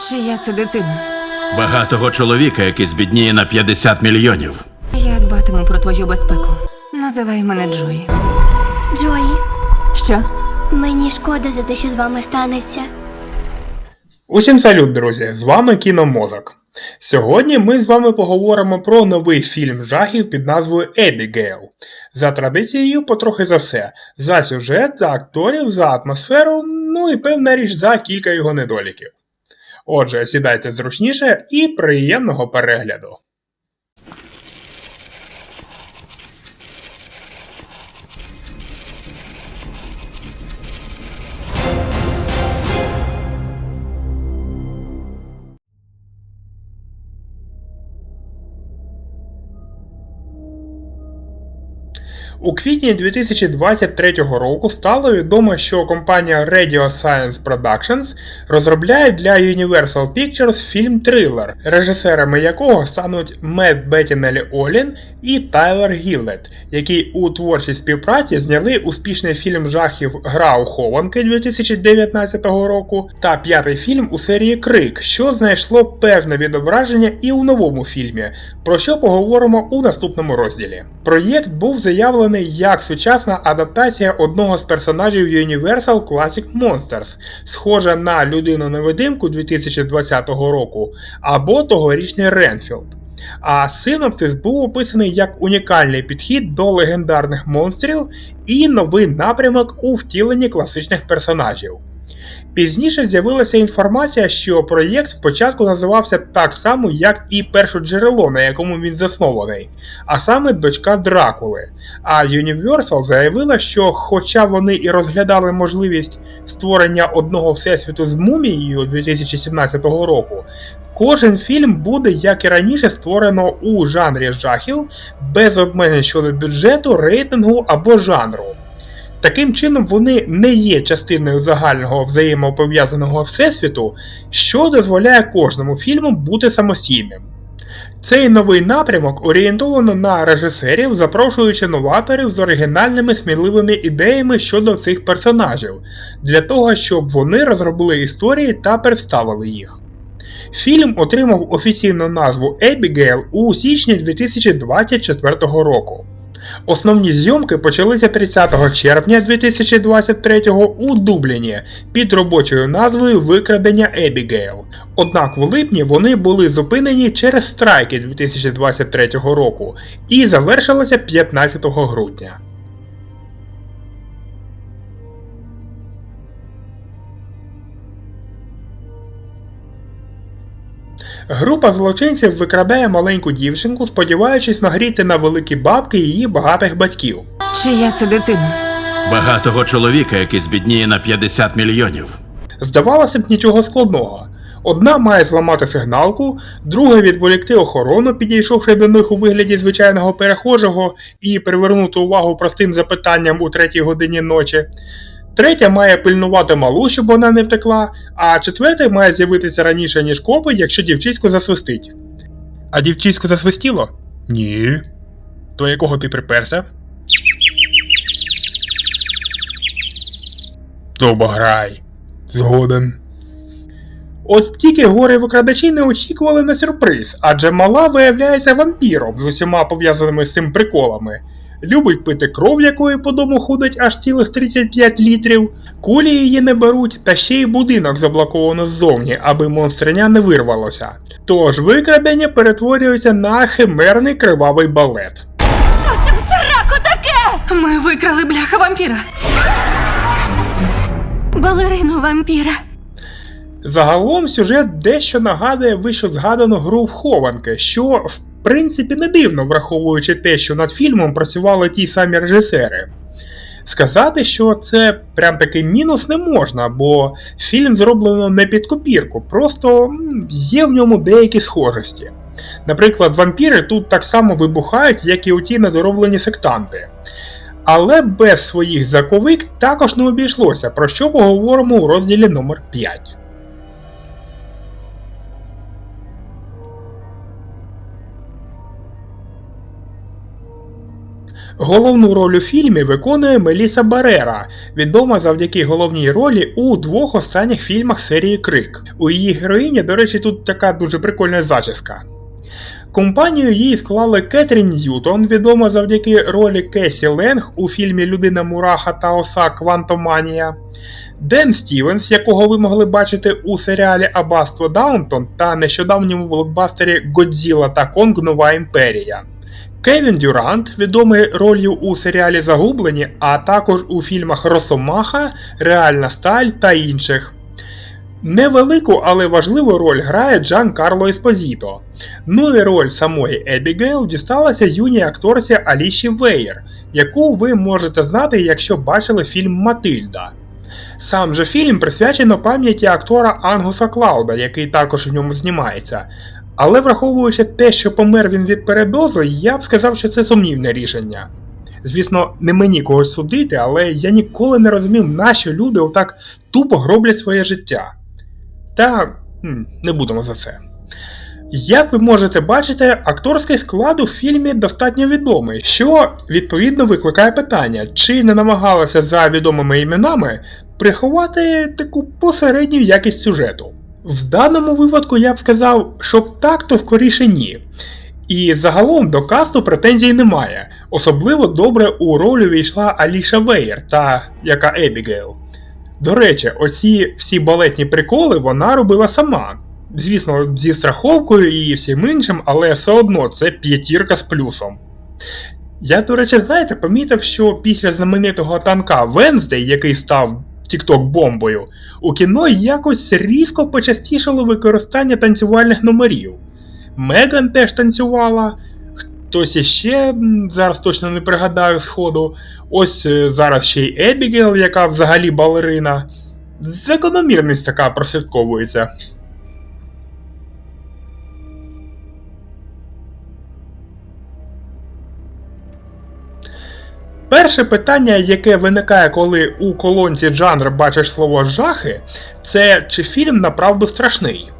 Чия це дитина? Багатого чоловіка, який збідніє на 50 мільйонів. Я дбатиму про твою безпеку. Називай мене Джої. Джої, Що? мені шкода за те, що з вами станеться. Усім салют, друзі! З вами Кіномозок. Сьогодні ми з вами поговоримо про новий фільм жахів під назвою Ебігейл. За традицією, потрохи за все: за сюжет, за акторів, за атмосферу, ну і певна річ за кілька його недоліків. Отже, сідайте зручніше і приємного перегляду. У квітні 2023 року стало відомо, що компанія Radio Science Productions розробляє для Universal Pictures фільм Трилер, режисерами якого стануть Мет Беттінелі Олін і Тайлер Гіллет, які у творчій співпраці зняли успішний фільм жахів Гра у хованки 2019 року та п'ятий фільм у серії Крик, що знайшло певне відображення і у новому фільмі, про що поговоримо у наступному розділі. Проєкт був заявлений як сучасна адаптація одного з персонажів Universal Classic Monsters, схожа на людину-невидимку 2020 року, або тогорічний Ренфілд. А синопсис був описаний як унікальний підхід до легендарних монстрів і новий напрямок у втіленні класичних персонажів. Пізніше з'явилася інформація, що проєкт спочатку називався так само, як і першоджерело, на якому він заснований, а саме дочка Дракули. А Universal заявила, що, хоча вони і розглядали можливість створення одного всесвіту з мумією 2017 року, кожен фільм буде, як і раніше, створено у жанрі жахів, без обмежень щодо бюджету, рейтингу або жанру. Таким чином, вони не є частиною загального взаємопов'язаного всесвіту, що дозволяє кожному фільму бути самостійним. Цей новий напрямок орієнтовано на режисерів, запрошуючи новаторів з оригінальними сміливими ідеями щодо цих персонажів, для того, щоб вони розробили історії та представили їх. Фільм отримав офіційну назву Ебігейл у січні 2024 року. Основні зйомки почалися 30 червня 2023 у Дубліні під робочою назвою Викрадення Ебігейл. Однак в липні вони були зупинені через страйки 2023 року і завершилися 15 грудня. Група злочинців викрадає маленьку дівчинку, сподіваючись нагріти на великі бабки її багатих батьків. Чия це дитина? Багатого чоловіка, який збідніє на 50 мільйонів. Здавалося б, нічого складного. Одна має зламати сигналку, друга відволікти охорону, підійшовши до них у вигляді звичайного перехожого і привернути увагу простим запитанням у третій годині ночі. Третя має пильнувати малу, щоб вона не втекла, а четверта має з'явитися раніше, ніж копи, якщо дівчисько засвистить. А дівчисько засвистіло? Ні. До якого ти приперся? Добограй. Згоден. От тільки горе викрадачі не очікували на сюрприз, адже мала виявляється вампіром з усіма пов'язаними з цим приколами. Любить пити кров, якої по дому ходить аж цілих 35 літрів, кулі її не беруть, та ще й будинок заблоковано ззовні, аби монстреня не вирвалося. Тож викрадення перетворюється на химерний кривавий балет. Що це в сраку таке? Ми викрали бляха вампіра. Балерину вампіра. Загалом сюжет дещо нагадує вище згадану гру в хованки, що в принципі не дивно, враховуючи те, що над фільмом працювали ті самі режисери. Сказати, що це прям такий мінус не можна, бо фільм зроблено не під копірку, просто є в ньому деякі схожості. Наприклад, вампіри тут так само вибухають, як і оті недороблені сектанти. Але без своїх заковик також не обійшлося, про що поговоримо у розділі номер 5. Головну роль у фільмі виконує Меліса Барера, відома завдяки головній ролі у двох останніх фільмах серії Крик. У її героїні, до речі, тут така дуже прикольна зачіска. Компанію їй склали Кетрін Ньютон, відома завдяки ролі Кесі Ленг у фільмі Людина Мураха та Оса Квантоманія, Ден Стівенс, якого ви могли бачити у серіалі Аббатство Даунтон та нещодавньому блокбастері Годзіла та Конг Нова Імперія. Кевін Дюрант, відомий ролью у серіалі Загублені, а також у фільмах Росомаха, Реальна Сталь та інших. Невелику, але важливу роль грає Джан Карло Еспозіто. Ну і роль самої Ебігейл дісталася юній акторці Аліші Вейер, яку ви можете знати, якщо бачили фільм Матильда. Сам же фільм присвячено пам'яті актора Ангуса Клауда, який також в ньому знімається. Але враховуючи те, що помер він від передозу, я б сказав, що це сумнівне рішення. Звісно, не мені когось судити, але я ніколи не розумів, нащо люди отак тупо гроблять своє життя. Та не будемо за це. Як ви можете бачити, акторський склад у фільмі достатньо відомий, що відповідно викликає питання, чи не намагалися за відомими іменами приховати таку посередню якість сюжету. В даному випадку я б сказав, щоб так, то скоріше ні. І загалом до касту претензій немає. Особливо добре у роль увійшла Аліша Вейер, та яка Ебігейл. До речі, оці всі балетні приколи вона робила сама. Звісно, зі страховкою і всім іншим, але все одно це п'ятірка з плюсом. Я, до речі, знаєте, помітив, що після знаменитого танка Венздей, який став тікток бомбою, у кіно якось різко почастішало використання танцювальних номерів. Меган теж танцювала, хтось іще, зараз точно не пригадаю сходу. Ось е, зараз ще й Ебігел, яка взагалі балерина. Закономірність така прослідковується. Перше питання, яке виникає, коли у колонці жанр бачиш слово жахи, це чи фільм направду страшний.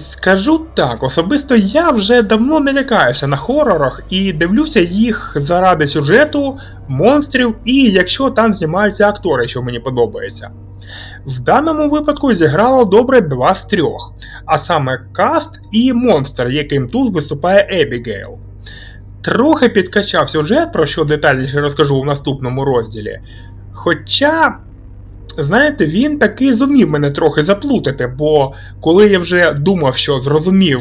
Скажу так, особисто я вже давно не лякаюся на хорорах і дивлюся їх заради сюжету, монстрів і якщо там знімаються актори, що мені подобається. В даному випадку зіграло добре два з трьох, а саме каст і монстр, яким тут виступає Ебігейл. Трохи підкачав сюжет, про що детальніше розкажу в наступному розділі. Хоча, знаєте, він таки зумів мене трохи заплутати, бо коли я вже думав, що зрозумів,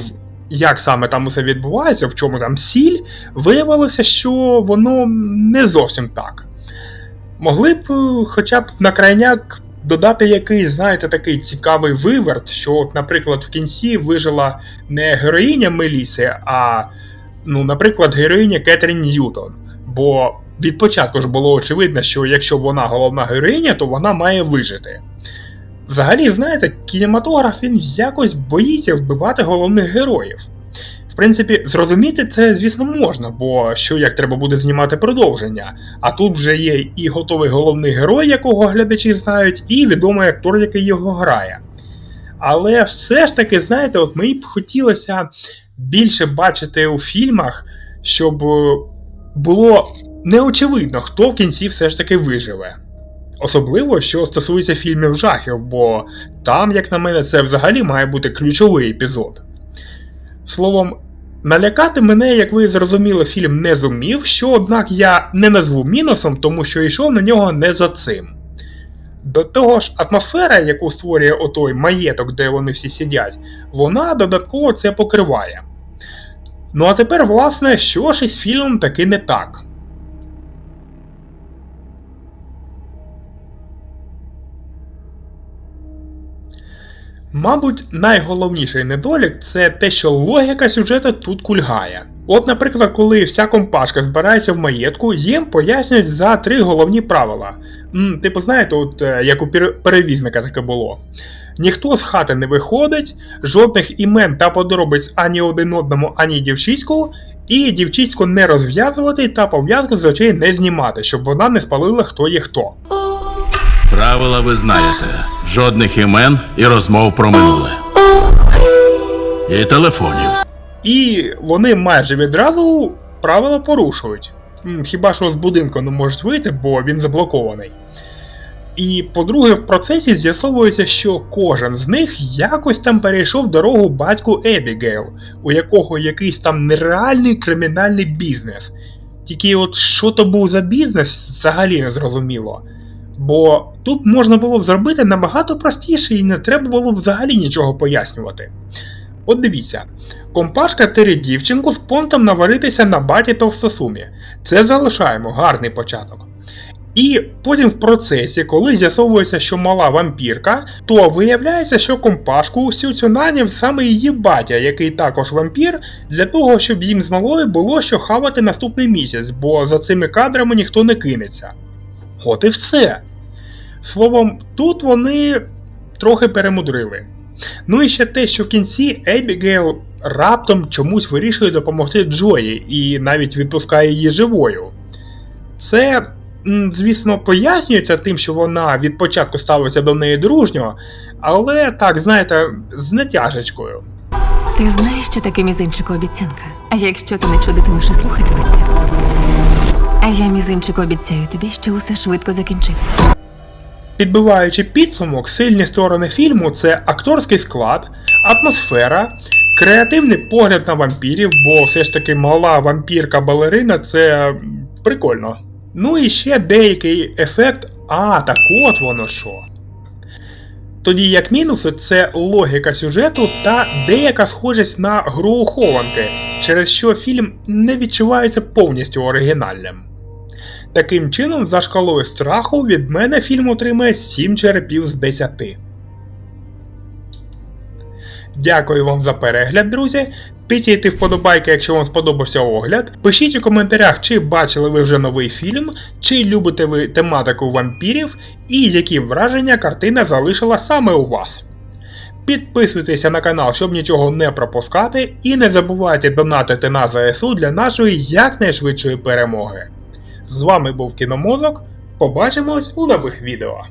як саме там усе відбувається, в чому там сіль, виявилося, що воно не зовсім так. Могли б е, хоча б на крайняк додати якийсь, знаєте, такий цікавий виверт, що, наприклад, в кінці вижила не героїня Меліси, а, ну, наприклад, героїня Кетрін Ньютон. Бо від початку ж було очевидно, що якщо вона головна героїня, то вона має вижити. Взагалі, знаєте, кінематограф він якось боїться вбивати головних героїв. В принципі, зрозуміти це, звісно, можна, бо що як треба буде знімати продовження. А тут вже є і готовий головний герой, якого глядачі знають, і відомий актор, який його грає. Але все ж таки, знаєте, от мені б хотілося більше бачити у фільмах, щоб е, було неочевидно, хто в кінці все ж таки виживе. Особливо, що стосується фільмів жахів, бо там, як на мене, це взагалі має бути ключовий епізод. Словом, налякати мене, як ви зрозуміли, фільм не зумів, що, однак, я не назву мінусом, тому що йшов на нього не за цим. До того ж, атмосфера, яку створює отой маєток, де вони всі сидять, вона додатково це покриває. Ну а тепер, власне, що ж із фільмом таки не так. Мабуть, найголовніший недолік це те, що логіка сюжету тут кульгає. От, наприклад, коли вся компашка збирається в маєтку, їм пояснюють за три головні правила. Типу, знаєте, от е, як у пер- перевізника таке було. Ніхто з хати не виходить, жодних імен та подробиць ані один одному, ані дівчиську, і дівчиську не розв'язувати та пов'язку з очей не знімати, щоб вона не спалила хто є хто. Правила ви знаєте: жодних імен і розмов про минуле. І телефонів. І вони майже відразу правила порушують. Хіба що з будинку не можуть вийти, бо він заблокований. І по-друге, в процесі з'ясовується, що кожен з них якось там перейшов дорогу батьку Ебігейл, у якого якийсь там нереальний кримінальний бізнес. Тільки от що то був за бізнес, взагалі не зрозуміло. Бо тут можна було б зробити набагато простіше і не треба було б взагалі нічого пояснювати. От дивіться, компашка тире дівчинку з понтом наваритися на баті Товстосумі. Це залишаємо гарний початок. І потім в процесі, коли з'ясовується, що мала вампірка, то виявляється, що компашку усю цю наняв саме її батя, який також вампір, для того, щоб їм з малою було що хавати наступний місяць, бо за цими кадрами ніхто не кинеться. От і все. Словом, тут вони трохи перемудрили. Ну і ще те, що в кінці Ебігейл раптом чомусь вирішує допомогти Джої і навіть відпускає її живою. Це, звісно, пояснюється тим, що вона від початку ставиться до неї дружньо, але так, знаєте, з натяжечкою. Ти знаєш, що таке мізинчику обіцянка? А якщо ти не чудитимеш і слухатимешся? А я мізинчику обіцяю тобі, що усе швидко закінчиться. Підбиваючи підсумок, сильні сторони фільму це акторський склад, атмосфера, креативний погляд на вампірів, бо все ж таки мала вампірка-балерина це прикольно. Ну і ще деякий ефект, а, так от воно що. Тоді як мінуси це логіка сюжету та деяка схожість на гру у хованки, через що фільм не відчувається повністю оригінальним. Таким чином, за шкалою страху від мене фільм отримає 7 черепів з 10. Дякую вам за перегляд, друзі. Тисяйте вподобайки, якщо вам сподобався огляд. Пишіть у коментарях, чи бачили ви вже новий фільм, чи любите ви тематику вампірів, і які враження картина залишила саме у вас. Підписуйтеся на канал, щоб нічого не пропускати, і не забувайте донатити на ЗСУ для нашої якнайшвидшої перемоги. З вами був Кіномозок. Побачимось у нових відео.